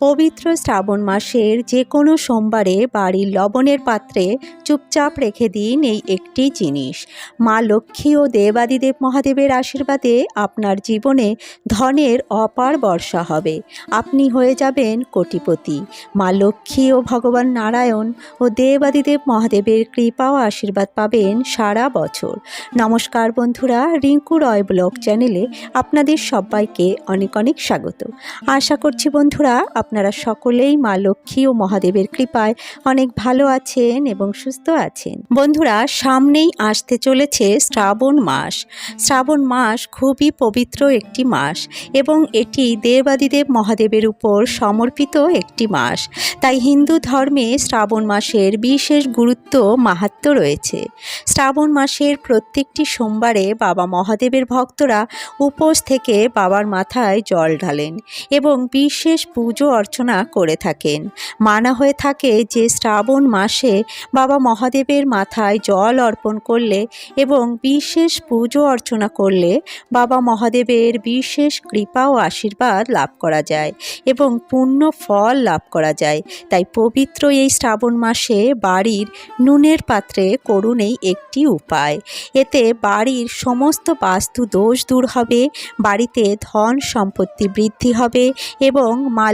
পবিত্র শ্রাবণ মাসের যে কোনো সোমবারে বাড়ির লবণের পাত্রে চুপচাপ রেখে দিন এই একটি জিনিস। মা লক্ষ্মী ও দেবাদিদেব মহাদেবের আশীর্বাদে আপনার জীবনে ধনের অপার বর্ষা হবে। আপনি হয়ে যাবেন কোটিপতি। মা লক্ষ্মী ও ভগবান নারায়ণ ও দেবাদিদেব মহাদেবের কৃপা ও আশীর্বাদ পাবেন সারা বছর। নমস্কার বন্ধুরা, রিঙ্কু রয় ব্লগ চ্যানেলে আপনাদের সবাইকে অনেক অনেক স্বাগত। আশা করছি বন্ধুরা আপনারা সকলেই মা লক্ষ্মী ও মহাদেবের কৃপায় অনেক ভালো আছেন এবং সুস্থ আছেন। বন্ধুরা, সামনেই আসতে চলেছে শ্রাবণ মাস। শ্রাবণ মাস খুবই পবিত্র একটি মাস এবং এটি দেবাদিদেব মহাদেবের উপর সমর্পিত একটি মাস। তাই হিন্দু ধর্মে শ্রাবণ মাসের বিশেষ গুরুত্ব, মাহাত্ম রয়েছে। শ্রাবণ মাসের প্রত্যেকটি সোমবারে বাবা মহাদেবের ভক্তরা উপোস থেকে বাবার মাথায় জল ঢালেন এবং বিশেষ পুজো অর্চনা করে থাকেন। মানা হয়ে থাকে যে শ্রাবণ মাসে বাবা মহাদেবের মাথায় জল অর্পণ করলে এবং বিশেষ পুজো অর্চনা করলে বাবা মহাদেবের বিশেষ কৃপা ও আশীর্বাদ লাভ করা যায় এবং পূর্ণ ফল লাভ করা যায়। তাই পবিত্র এই শ্রাবণ মাসে বাড়ির নুনের পাত্রে করুন এই একটি উপায়। এতে বাড়ির সমস্ত বাস্তু দোষ দূর হবে, বাড়িতে ধন সম্পত্তি বৃদ্ধি হবে এবং মা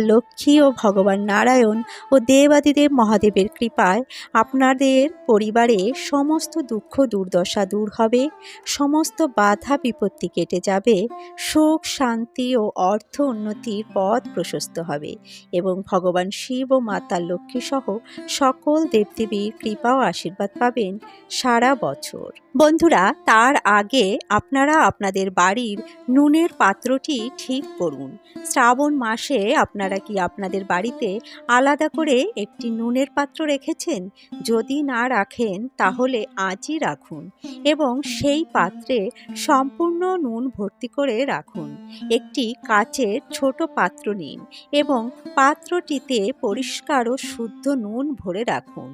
ও ভগবান নারায়ণ ও দেবাদিদেব মহাদেবের কৃপায় আপনাদের পরিবারে সমস্ত দুঃখ দুর্দশা দূর হবে, সমস্ত বাধা বিপত্তি কেটে যাবে সুখ শান্তি ও অর্থ উন্নতির পথ প্রশস্ত হবে এবং ভগবান শিব ও মাতা লক্ষ্মী সহ সকল দেবদেবীর কৃপা ও আশীর্বাদ পাবেন সারা বছর। বন্ধুরা, তার আগে আপনারা আপনাদের বাড়ির নুনের পাত্রটি ঠিক করুন। শ্রাবণ মাসে আপনারা কি আপনাদের বাড়িতে আলাদা করে একটি নুনের পাত্র রেখেছেন, যদি না রাখেন তাহলে আজই রাখুন এবং সেই পাত্রে সম্পূর্ণ নুন ভর্তি করে রাখুন। একটি কাচের ছোট পাত্র নিন এবং পাত্রটিতে পরিষ্কার ও শুদ্ধ নুন ভরে রাখুন।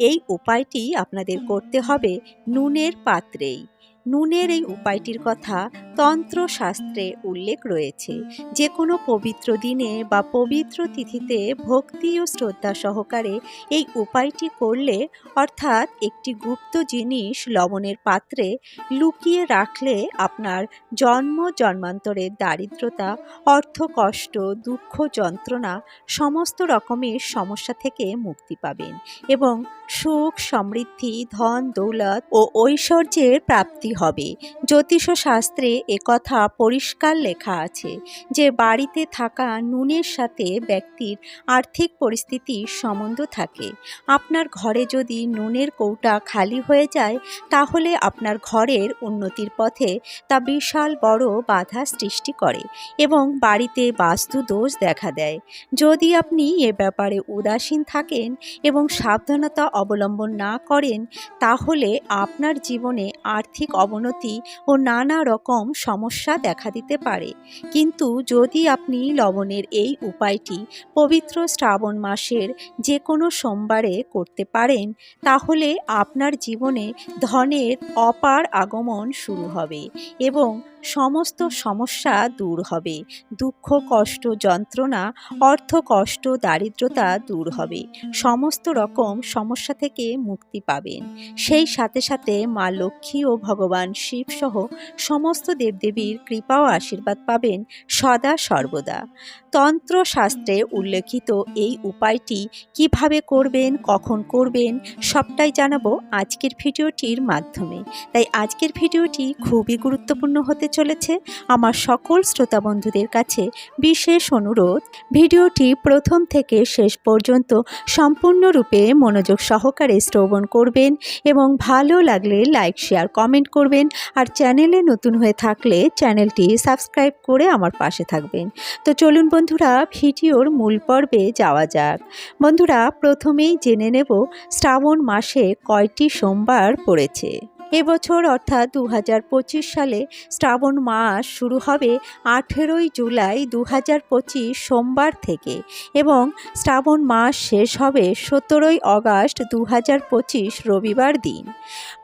এই উপায়টি আপনাদের করতে হবে নুনের পাত্রেই। নুনের এই উপায়টির কথা তন্ত্রশাস্ত্রে উল্লেখ রয়েছে। যে কোনো পবিত্র দিনে বা পবিত্র তিথিতে ভক্তি ও শ্রদ্ধা সহকারে এই উপায়টি করলে, অর্থাৎ একটি গুপ্ত জিনিস লবণের পাত্রে লুকিয়ে রাখলে আপনার জন্ম, জন্মান্তরের দারিদ্রতা, অর্থ কষ্ট, দুঃখ, যন্ত্রণা সমস্ত রকমের সমস্যা থেকে মুক্তি পাবেন এবং সুখ, সমৃদ্ধি, ধন, দৌলত ও ঐশ্বর্যের প্রাপ্তি হবে। জ্যোতিষ শাস্ত্রে একথা পরিষ্কার লেখা আছে যে, বাড়িতে থাকা নুনের সাথে ব্যক্তির আর্থিক পরিস্থিতির সম্বন্ধ থাকে। আপনার ঘরে যদি নুনের কৌটা খালি হয়ে যায়, তাহলে আপনার ঘরের উন্নতির পথে তা বিশাল বড় বাধা সৃষ্টি করে এবং বাড়িতে বাস্তু দোষ দেখা দেয়। যদি আপনি এ ব্যাপারে উদাসীন থাকেন এবং সাবধানতা অবলম্বন না করেন, তাহলে আপনার জীবনে আর্থিক অবনতি ও নানা রকম সমস্যা দেখা দিতে পারে। কিন্তু যদি আপনি লবণের এই উপায়টি পবিত্র শ্রাবণ মাসের যে কোনো সোমবারে করতে পারেন, তাহলে আপনার জীবনে ধনের অপার আগমন শুরু হবে এবং সমস্ত সমস্যা দূর হবে। দুঃখ, কষ্ট, যন্ত্রণা, অর্থ, কষ্ট, দারিদ্রতা দূর হবে। সমস্ত রকম সমস্যা থেকে মুক্তি পাবেন। সেই সাথে সাথে মা লক্ষ্মী ও ভগবান শিব সহ সমস্ত দেবদেবীর কৃপা ও আশীর্বাদ পাবেন সদা সর্বদা। তন্ত্রশাস্ত্রে উল্লেখিত এই উপায়টি কীভাবে করবেন, কখন করবেন, সবটাই জানাব আজকের ভিডিওটির মাধ্যমে। তাই আজকের ভিডিওটি খুবই গুরুত্বপূর্ণ হতে চলেছে। আমার সকল শ্রোতা বন্ধুদের কাছে বিশেষ অনুরোধ, ভিডিওটি প্রথম থেকে শেষ পর্যন্ত সম্পূর্ণরূপে মনোযোগ সহকারে শ্রবণ করবেন এবং ভালো লাগলে লাইক, শেয়ার, কমেন্ট করবেন আর চ্যানেলে নতুন হয়ে থাকলে চ্যানেলটি সাবস্ক্রাইব করে আমার পাশে থাকবেন। তো চলুন বন্ধুরা, ভিডিওর মূল পর্বে যাওয়া যাক। বন্ধুরা, প্রথমেই জেনে নেব শ্রাবণ মাসে কয়টি সোমবার পড়েছে। এবছর অর্থাৎ দু হাজার পঁচিশ সালে শ্রাবণ মাস শুরু হবে আঠেরোই জুলাই দু হাজার পঁচিশ সোমবার থেকে এবং শ্রাবণ মাস শেষ হবে সতেরোই আগস্ট দু রবিবার দিন।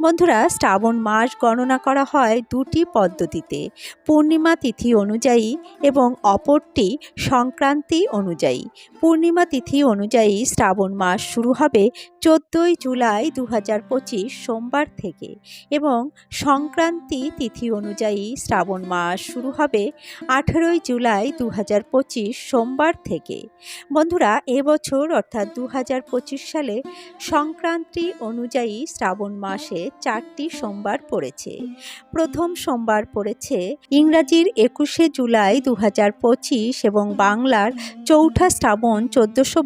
বন্ধুরা, শ্রাবণ মাস গণনা করা হয় দুটি পদ্ধতিতে, পূর্ণিমা তিথি অনুযায়ী এবং অপরটি সংক্রান্তি অনুযায়ী। পূর্ণিমা তিথি অনুযায়ী শ্রাবণ মাস শুরু হবে চোদ্দোই জুলাই দু হাজার পঁচিশ সোমবার থেকে এবং সংক্রান্তি তিথি অনুযায়ী শ্রাবণ মাস শুরু হবে আঠেরোই জুলাই দু হাজার পঁচিশ সোমবার থেকে। বন্ধুরা, এবছর অর্থাৎ দু হাজার পঁচিশ সালে সংক্রান্তি অনুযায়ী শ্রাবণ মাসে চারটি সোমবার পড়েছে। প্রথম সোমবার পড়েছে ইংরাজির একুশে জুলাই দু হাজার পঁচিশ এবং বাংলার চৌঠা শ্রাবণ চোদ্দোশো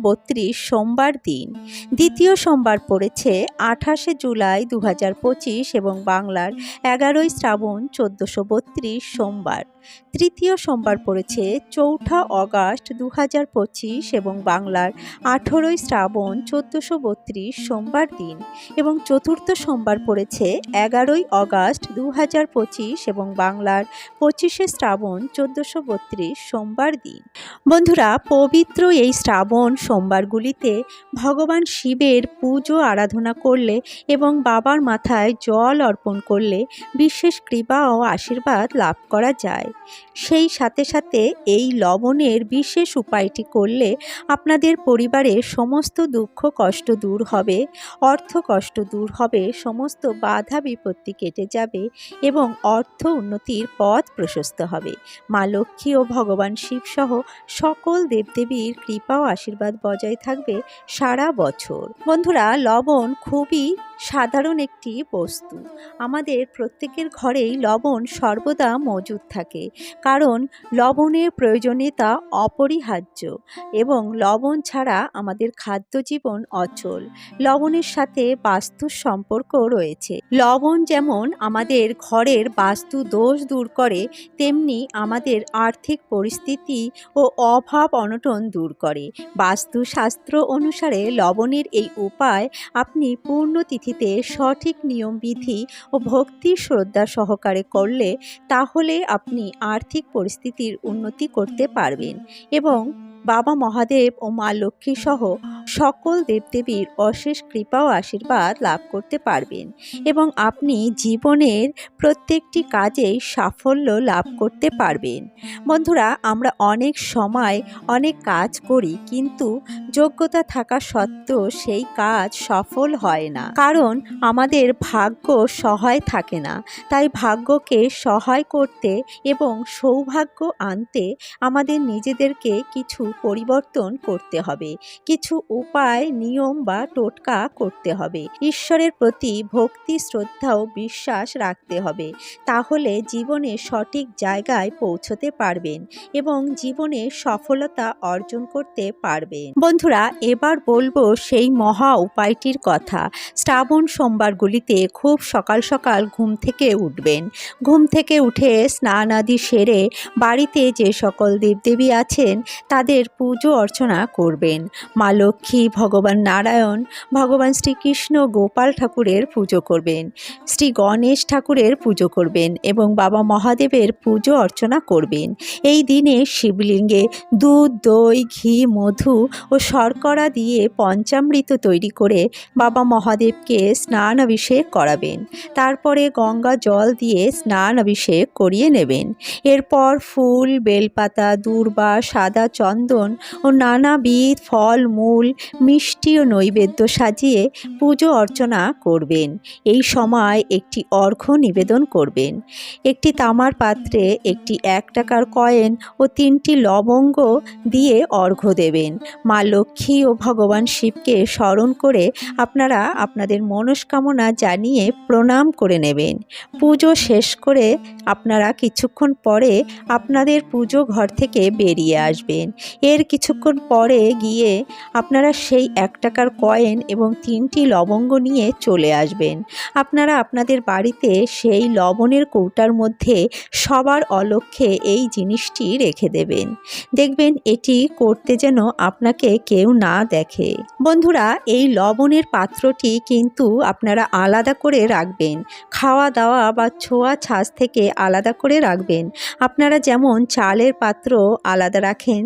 সোমবার দিন। দ্বিতীয় সোমবার পড়েছে আঠাশে জুলাই দু হাজার পঁচিশ এবং বাংলার এগারোই শ্রাবণ চোদ্দোশো বত্রিশ সোমবার। তৃতীয় সোমবার পড়েছে চৌঠা অগাস্ট দু হাজার পঁচিশ এবং বাংলার আঠেরোই শ্রাবণ চোদ্দোশো বত্রিশ সোমবার দিন এবং চতুর্থ সোমবার পড়েছে এগারোই অগাস্ট দু হাজার পঁচিশ এবং বাংলার পঁচিশে শ্রাবণ চোদ্দোশো বত্রিশ সোমবার দিন। বন্ধুরা, পবিত্র এই শ্রাবণ সোমবারগুলিতে ভগবান শিবের পুজো, আরাধনা করলে এবং বাবার মাথায় জল অর্পণ করলে বিশেষ কৃপা ও আশীর্বাদ লাভ করা যায়। সেই সাথে সাথে এই লবণের বিশেষ উপায়টি করলে আপনাদের পরিবারের সমস্ত দুঃখ কষ্ট দূর হবে, অর্থ কষ্ট দূর হবে, সমস্ত বাধা বিপত্তি কেটে যাবে এবং অর্থ উন্নতির পথ প্রশস্ত হবে। মা লক্ষ্মী ও ভগবান শিবসহ সকল দেবদেবীর কৃপা ও আশীর্বাদ বজায় থাকবে সারা বছর। বন্ধুরা লবণ খুবই সাধারণ একটি বস্তু। আমাদের প্রত্যেকের ঘরেই লবণ সর্বদা মজুদ থাকে, কারণ লবণের প্রয়োজনীয়তা অপরিহার্য এবং লবণ ছাড়া আমাদের খাদ্য জীবন অচল। লবণের সাথে বাস্তুর সম্পর্ক রয়েছে। লবণ যেমন আমাদের ঘরের বাস্তু দোষ দূর করে, তেমনি আমাদের আর্থিক পরিস্থিতি ও অভাব অনটন দূর করে। বাস্তুশাস্ত্র অনুসারে লবণের এই উপায় আপনি পূর্ণ তিথিতে সঠিক নিয়মবিধি ও ভক্তি শ্রদ্ধা সহকারে করলে তাহলে আপনি আর্থিক পরিস্থিতির উন্নতি করতে পারবেন এবং বাবা মহাদেব ও মা লক্ষ্মী সহ সকল দেবদেবীর অশেষ কৃপা ও আশীর্বাদ লাভ করতে পারবেন এবং আপনি জীবনের প্রত্যেকটি কাজেই সাফল্য লাভ করতে পারবেন। বন্ধুরা, আমরা অনেক সময় অনেক কাজ করি, কিন্তু যোগ্যতা থাকা সত্ত্বেও সেই কাজ সফল হয় না। কারণ আমাদের ভাগ্য সহায় থাকে না। তাই ভাগ্যকে সহায় করতে এবং সৌভাগ্য আনতে আমাদের নিজেদেরকে কিছু পরিবর্তন করতে হবে। কিছু উপায়, নিয়ম বা টোটকা করতে হবে। ঈশ্বরের প্রতি ভক্তি, শ্রদ্ধা ও বিশ্বাস রাখতে হবে। তাহলে জীবনে সঠিক জায়গায় পৌঁছতে পারবেন এবং জীবনে সফলতা অর্জন করতে পারবেন। বন্ধুরা, এবার বলব সেই মহা উপায়টির কথা। শ্রাবণ সোমবারগুলিতে খুব সকাল সকাল ঘুম থেকে উঠবেন। ঘুম থেকে উঠে স্নান আদি সেরে বাড়িতে যে সকল দেবদেবী আছেন, তাদের পুজো অর্চনা করবেন। মা লক্ষ্মী, ভগবান নারায়ণ, ভগবান শ্রীকৃষ্ণ, গোপাল ঠাকুরের পুজো করবেন। শ্রী গণেশ ঠাকুরের পুজো করবেন এবং বাবা মহাদেবের পুজো অর্চনা করবেন। এই দিনে শিবলিঙ্গে দুধ, দই, ঘি, মধু ও শর্করা দিয়ে পঞ্চামৃত তৈরি করে বাবা মহাদেবকে স্নান অভিষেক করাবেন। তারপরে গঙ্গা জল দিয়ে স্নান অভিষেক করিয়ে নেবেন। এরপর ফুল, বেলপাতা, দূর্বা, সাদা চন্দন ও নানাবিধ ফল, মূল, মিষ্টি ও নৈবেদ্য সাজিয়ে পুজো অর্চনা করবেন। এই সময় একটি অর্ঘ্য নিবেদন করবেন। একটি তামার পাত্রে একটি এক টাকার কয়েন ও তিনটি লবঙ্গ দিয়ে অর্ঘ্য দেবেন। মা লক্ষ্মী ও ভগবান শিবকে স্মরণ করে আপনারা আপনাদের মনস্কামনা জানিয়ে প্রণাম করে নেবেন। পুজো শেষ করে আপনারা কিছুক্ষণ পরে আপনাদের পুজো ঘর থেকে বেরিয়ে আসবেন। এর কিছুক্ষণ পরে গিয়ে আপনারা সেই এক টাকার কয়েন এবং তিনটি লবঙ্গ নিয়ে চলে আসবেন। আপনারা আপনাদের বাড়িতে সেই লবণের কৌটার মধ্যে সবার অলক্ষ্যে এই জিনিসটি রেখে দেবেন। দেখবেন এটি করতে যেন আপনাকে কেউ না দেখে। বন্ধুরা, এই লবণের পাত্রটি কিন্তু আপনারা আলাদা করে রাখবেন। খাওয়া দাওয়া বা ছোঁয়া ছাঁচ থেকে আলাদা করে রাখবেন। আপনারা যেমন চালের পাত্র আলাদা রাখেন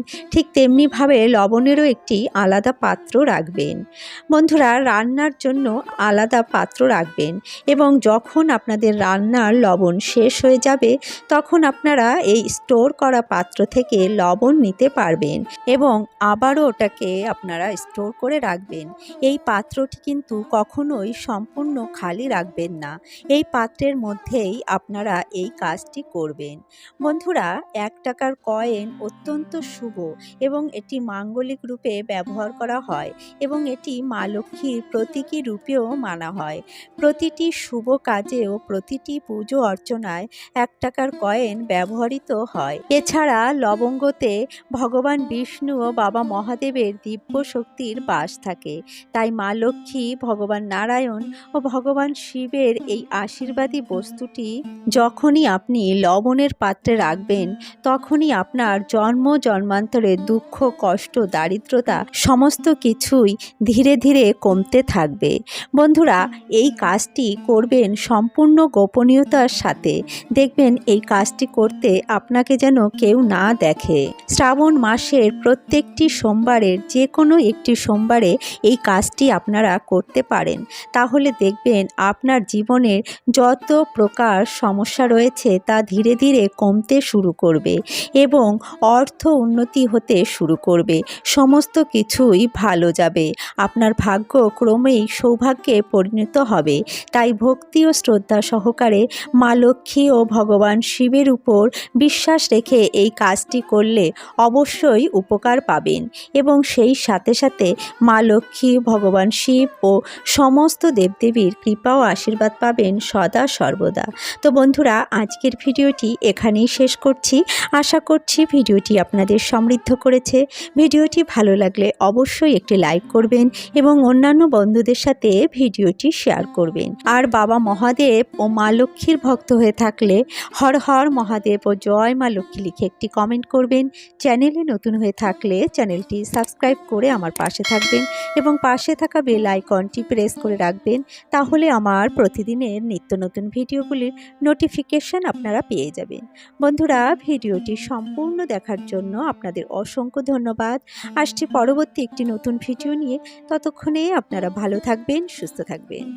তেমনিভাবে লবণেরও একটি আলাদা পাত্র রাখবেন। বন্ধুরা, রান্নার জন্য আলাদা পাত্র রাখবেন এবং যখন আপনাদের রান্নার লবণ শেষ হয়ে যাবে, তখন আপনারা এই স্টোর করা পাত্র থেকে লবণ নিতে পারবেন এবং আবারও ওটাকে আপনারা স্টোর করে রাখবেন। এই পাত্রটি কিন্তু কখনোই সম্পূর্ণ খালি রাখবেন না। এই পাত্রের মধ্যেই আপনারা এই কাজটি করবেন। বন্ধুরা, এক টাকার কয়েন অত্যন্ত শুভ এবং এটি মাঙ্গলিক রূপে ব্যবহার করা হয় এবং এটি মা লক্ষ্মীর প্রতীকী রূপেও মানা হয়। প্রতিটি শুভ কাজে ও প্রতিটি পুজো অর্চনায় এক টাকার কয়েন ব্যবহৃত হয়। এছাড়া লবঙ্গতে ভগবান বিষ্ণু ও বাবা মহাদেবের দিব্য শক্তির বাস থাকে। তাই মা লক্ষ্মী, ভগবান নারায়ণ ও ভগবান শিবের এই আশীর্বাদী বস্তুটি যখনই আপনি লবণের পাত্রে রাখবেন, তখনই আপনার জন্ম জন্মান্তরের দুঃখ, কষ্ট, দারিদ্রতা সমস্ত কিছুই ধীরে ধীরে কমতে থাকবে। বন্ধুরা, এই কাজটি করবেন সম্পূর্ণ গোপনীয়তার সাথে। দেখবেন এই কাজটি করতে আপনাকে যেন কেউ না দেখে। শ্রাবণ মাসের প্রত্যেকটি সোমবারের যে কোনো একটি সোমবারে এই কাজটি আপনারা করতে পারেন। তাহলে দেখবেন আপনার জীবনের যত প্রকার সমস্যা রয়েছে তা ধীরে ধীরে কমতে শুরু করবে এবং অর্থ উন্নতি হতে শুরু করবে। সমস্ত কিছুই ভালো যাবে। আপনার ভাগ্য ক্রমেই সৌভাগ্যে পরিণত হবে। তাই ভক্তি ও শ্রদ্ধা সহকারে মা লক্ষ্মী ও ভগবান শিবের উপর বিশ্বাস রেখে এই কাজটি করলে অবশ্যই উপকার পাবেন এবং সেই সাথে সাথে মা লক্ষ্মী, ভগবান শিব ও সমস্ত দেবদেবীর কৃপা ও আশীর্বাদ পাবেন সদা সর্বদা। তো বন্ধুরা, আজকের ভিডিওটি এখানেই শেষ করছি। আশা করছি ভিডিওটি আপনাদের সমৃদ্ধ করেছে। ভিডিওটি ভালো লাগলে অবশ্যই একটি লাইক করবেন এবং অন্যান্য বন্ধুদের সাথে ভিডিওটি শেয়ার করবেন। আর বাবা মহাদেব ও মা লক্ষ্মীর ভক্ত হয়ে থাকলে হর হর মহাদেব ও জয় মা লক্ষ্মী লিখে একটি কমেন্ট করবেন। চ্যানেলে নতুন হয়ে থাকলে চ্যানেলটি সাবস্ক্রাইব করে আমার পাশে থাকবেন এবং পাশে থাকা বেল আইকনটি প্রেস করে রাখবেন তাহলে আমার প্রতিদিনের নিত্য নতুন ভিডিওগুলির নোটিফিকেশন আপনারা পেয়ে যাবেন। বন্ধুরা, ভিডিওটি সম্পূর্ণ দেখার জন্য আপনাদের অসংখ্য ধন্যবাদ। আসছি পরবর্তী একটি নতুন ভিডিও নিয়ে। ততক্ষণে আপনারা ভালো থাকবেন সুস্থ থাকবেন।